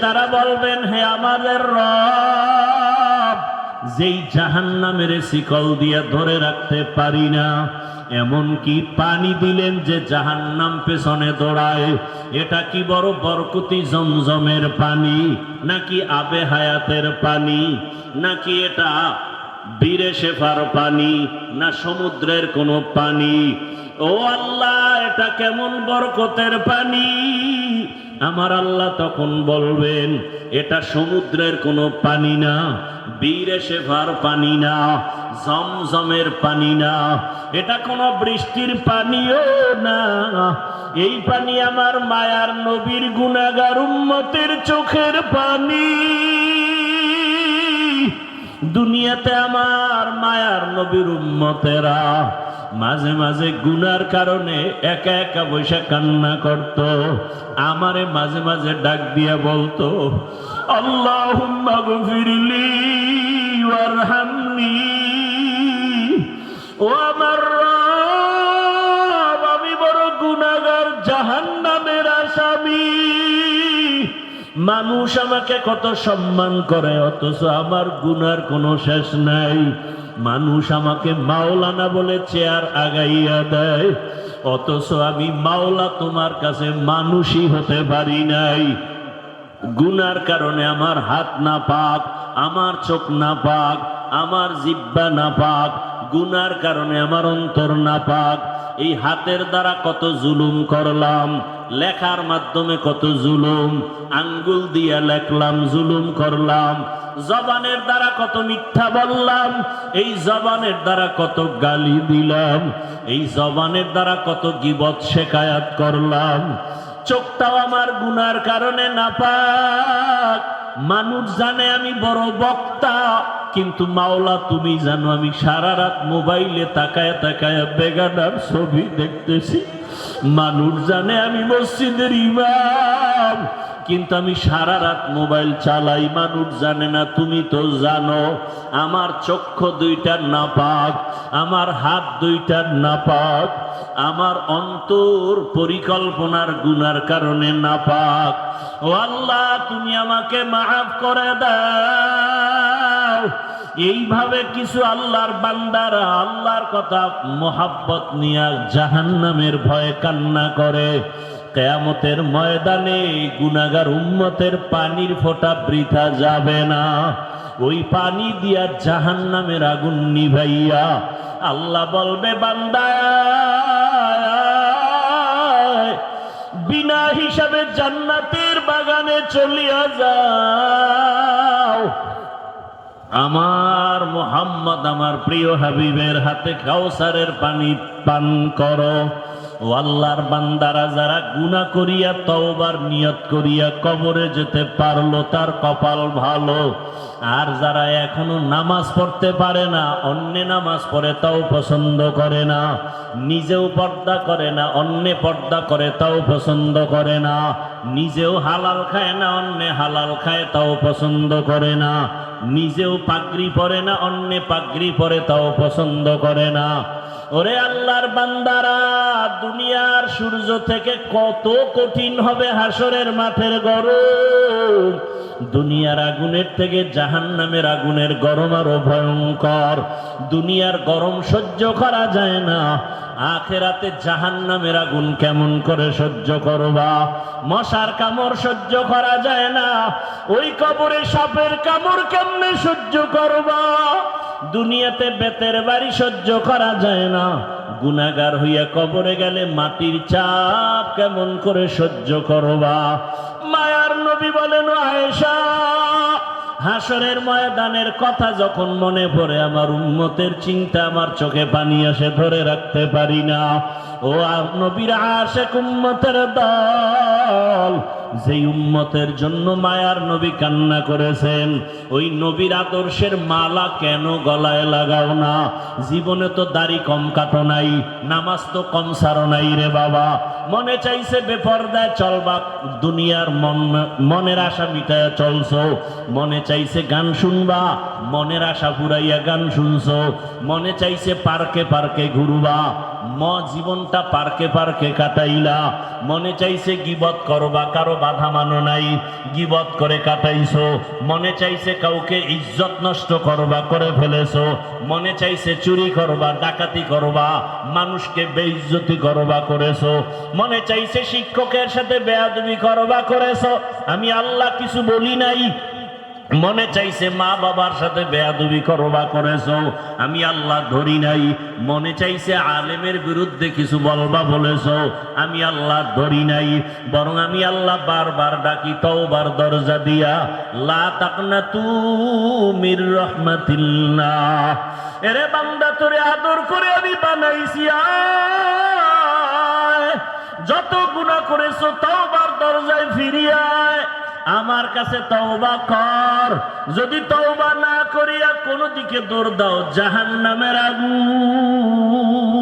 তারা বলবেন, হে আমাদের রব, যেই জাহান্নামের শিকল দিয়ে ধরে রাখতে পারি না এমন কি পানি দিলেন যে জাহান্নাম পেছনে দৌড়ায়, এটা কি বড় বরকতি জমজমের পানি, নাকি আবে হায়াতের পানি, নাকি এটা বীরে শেফার পানি, না সমুদ্রের কোনো পানি? ও আল্লাহ, এটা কেমন বরকতের পানি? আমার আল্লাহ তখন বলবেন, এটা সমুদ্রের কোনো পানি না, বীরে শেফার পানি না, জমজমের পানি না, এটা কোনো বৃষ্টির পানিও না। এই পানি আমার মায়ার নবীর গুণাগার উম্মতের চোখের পানি। দুনিয়াতে আমার মায়ার নবীর উম্মতেরা মাঝে মাঝে গুনার কারণে একা একা বৈশা কান্না করত। আমারে মাঝে মাঝে ডাক দিয়া বলতো আল্লাহ ফিরলি ও আমার আমি বড় গুনাগার জাহান্নামের আসামি। মানুষ আমাকে কত সম্মান করে, অথচ আমার গুনার কোনো শেষ নাই। মানুষ আমাকে মাওলানা বলে চেয়ার আগাইয়া দেয়। অথচ আমি মাওলা তোমার কাছে মানুষই হতে পারি নাই। গুনার কারণে আমার হাত না পাক, আমার চোখ না পাক, আমার জিব্বা না পাক, গুনার কারণে আমার অন্তর না পাক। এই হাতের দ্বারা কত জুলুম করলাম। লেখার মাধ্যমে কত জুলুম? আঙ্গুল দিয়া লেখলাম, জুলুম করলাম। জবানের দ্বারা কত মিথ্যা বললাম, এই জবানের দ্বারা কত গালি দিলাম, এই জবানের দ্বারা কত গিবত শেখায়াত করলাম। চোখটাও আমার গুনার কারণে না পাক মানুষ জানে আমি বড় বক্তা। কিন্তু মাওলা, তুমি জানো আমি সারা রাত মোবাইলে তাকায় তাকায় বেগানার ছবি দেখতেছি। মানুষ জানে আমি মসজিদের ইমাম, কিন্তু আমি সারা রাত মোবাইল চালাই। মানুষ জানে না, তুমি তো জানো, আমার চক্ষু দুইটার না পাক আমার হাত দুইটার না পাক আমার অন্তর পরিকল্পনার গুনার কারণে না পাক ও আল্লাহ, তুমি আমাকে মাফ করে দাও। এইভাবে কিছু আল্লাহর বান্দারা আল্লাহর কথা মোহাব্বত নিয়ে জাহান্নামের ভয়ে কান্না করে। কেয়ামতের ময়দানে গুনাগার উম্মতের পানির ফোঁটা বৃথা যাবে না। ওই পানি দিয়া জাহান্নামের আগুন নিভাইয়া আল্লাহ বলবে, বান্দা, বিনা হিসাবে জান্নাতের বাগানে চলিয়া যাও আমার মোহাম্মদ আমার প্রিয় হাবিবের হাতে কাউসারের পানি পান করো। ও আল্লাহর বান্দারা যারা গুনাহ করিয়া তওবার নিয়ত করিয়া কবরে যেতে পারল, তার কপাল ভালো। আর যারা এখনও নামাজ পড়তে পারে না, অন্য নামাজ পড়ে তাও পছন্দ করে না। নিজেও পর্দা করে না, অন্যে পর্দা করে তাও পছন্দ করে না। নিজেও হালাল খায় না, অন্যে হালাল খায় তাও পছন্দ করে না। নিজেও পাগড়ি পরে না, অন্যে পাগড়ি পরে তাও পছন্দ করে না। ওরে আল্লাহর বান্দারা, দুনিয়ার সূর্য থেকে কত কঠিন হবে হাসরের মাঠের গরম। দুনিয়ার আগুনের থেকে জাহান নামের আগুনের গরম আরও ভয়ঙ্কর। দুনিয়ার গরম সহ্য করা যায় না। আখেরাতে জাহান নামের আগুন কেমন করে সহ্য করবা? মশার কামড় সহ্য করা যায় না। ওই কবরে সাপের কামড় কেমনে সহ্য করবা? দুনিয়াতে বেতের বাড়ি সহ্য করা যায় না। গুনাগার হইয়া কবরে গেলে মাটির চাপ কেমন করে সহ্য করবা? মায়ার নবী বলেন, আয়েশা, হাসরের ময়দানের কথা যখন মনে পড়ে, আমার উন্মতের চিন্তা আমার চোখে পানি আসে, ধরে রাখতে পারি না। ও নবীর আশেক উম্মতের দল, যেই উম্মতের জন্য মায়ার নবী কান্না করেছেন, ওই নবীর আদর্শের মালা কেন গলায় লাগাও না? জীবনে তো দাড়ি কম কাটো নাই, নামাজ তো কম সারো নাই রে বাবা। মনে চাইছে বেপরদায় চলবা, দুনিয়ার মন, মনের আশা মিটায় চলছো। মনে চাইছে গান শুনবা, মনের আশা পুরাইয়া গান শুনছো। মনে চাইছে পার্কে পার্কে ঘুরবা। ম জীবনটা পার্কে পার্কে কাটাইলা। মনে চাইছে গিবত করবা, কারও বাধা মানো নাই। গিবত করে কাটাইছো। মনে চাইছে কাউকে ইজ্জত নষ্ট করবা, করে ফেলেছো। মনে চাইছে চুরি করবা, ডাকাতি করবা, মানুষকে বেইজ্জতি করবা, করেছ। মনে চাইছে শিক্ষকের সাথে বেয়াদবি করবা, করেছ। আমি আল্লাহ কিছু বলি নাই। মনে চাইছে, মা বাবার সাথে বেয়াদবি করবা করেছ? আমি আল্লাহ ধরি নাই। মনে চাইছে, আলেমের বিরুদ্ধে কিছু বলবা বলেছ? আমি আল্লাহ ধরি নাই। বরং আমি আল্লাহ বারবার ডাকি, তওবার দরজা দিয়া, লা তাকনা মির রহমাতিল্লাহ। এরে বান্দা, তোরে আদর করে আমি বানাইছি। যত গুনাহ করেছ, তওবার দরজায় ফিরিয়ায় আমার কাছে তওবা কর। যদি তওবা না করিয়া কোনো দিকে দৌড় দাও জাহান নামের আগুন।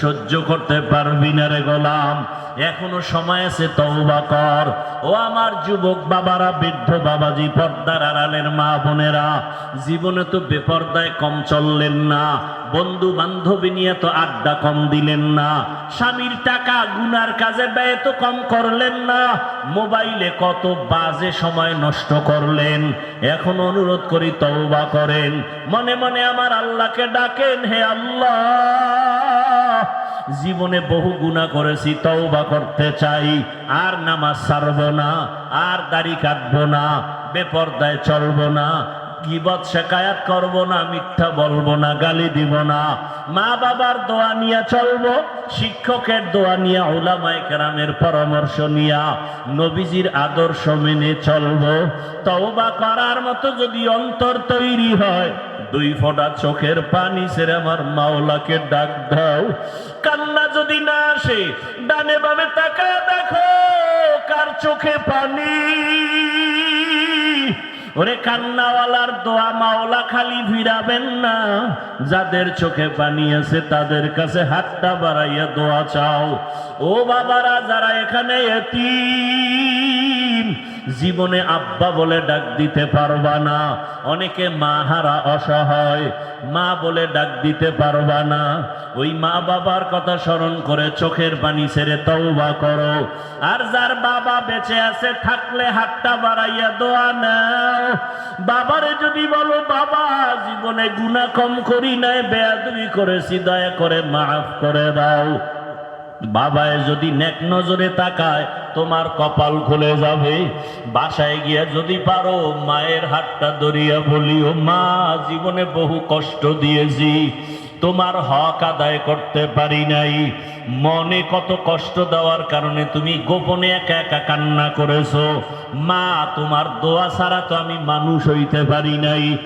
সহ্য করতে পারবি না রে গোলাম। এখনও সময় আছে, তওবা কর। ও আমার যুবক বাবারা, বৃদ্ধ বাবাজি, পর্দার আড়ালের মা বোনেরা, জীবনে তো বেপর্দায় কম চললেন না। বন্ধু বান্ধবী নিয়ে তো আড্ডা কম দিলেন না। স্বামীর টাকা গুনার কাজে ব্যয় তো কম করলেন না। মোবাইলে কত বাজে সময় নষ্ট করলেন। এখন অনুরোধ করি, তওবা করেন। মনে মনে আমার আল্লাহকে ডাকেন, হে আল্লাহ। জীবনে বহু গুণা করেছি, তওবা করতে চাই। আর নামাজ ছাড়ব না, আর দাড়ি কাটবো না, বেপর্দায় চলবো না, গিবত শেখায়াত করব না, মিথ্যা বলব না, গালি দিব না। মা বাবার দোয়া নিয়ে চলবো, শিক্ষকের দোয়া নিয়ে ওলামায় কেরামের পরামর্শ নিয়া, নবীজির আদর্শ মেনে চলবো। তওবা করার মতো যদি অন্তর তৈরি হয় দুই ফোঁটা চোখের পানি সেরে আমার মাওলাকে ডাক দাও। কান্না যদি না আসে, ডানে বামে তাকা দেখো কার চোখে পানি। ওরে কান্নাওয়ালার দোয়া মাওলা খালি ফিরাবেন না, যাদের চোখে পানি আছে তাদের কাছে হাতটা বাড়াইয়া দোয়া চাও। ও বাবারা, যারা এখানে এতিম জীবনে আব্বা বলে ডাক দিতে পারবা না। অনেকে মা হারা অসহায়, মা বলে ডাক দিতে পারবা না। ওই মা বাবার কথা স্মরণ করে চোখের পানি ছেড়ে তওবা করো। আর যার বাবা বেঁচে আছে, থাকলে হাতটা বাড়াইয়া দোয়া নাও। বাবারে যদি বলো, বাবা, জীবনে গুনাহ কম করি নাই, বেয়াদবি করেছি, দয়া করে মাফ করে দাও। বাবায় যদি নেক নজরে তাকায়, তোমার কপাল খুলে যাবে। বাসায় গিয়া যদি পারো, মায়ের হাতটা ধরিয়া বলিও, মা, জীবনে বহু কষ্ট দিয়েছি। তোমার হক আদায় করতে পারি নাই। মনে কত কষ্ট দেওয়ার কারণে তুমি গোপনে একা একা কান্না করেছ। মা, তোমার দোয়া ছাড়া তো আমি মানুষ হইতে পারি নাই।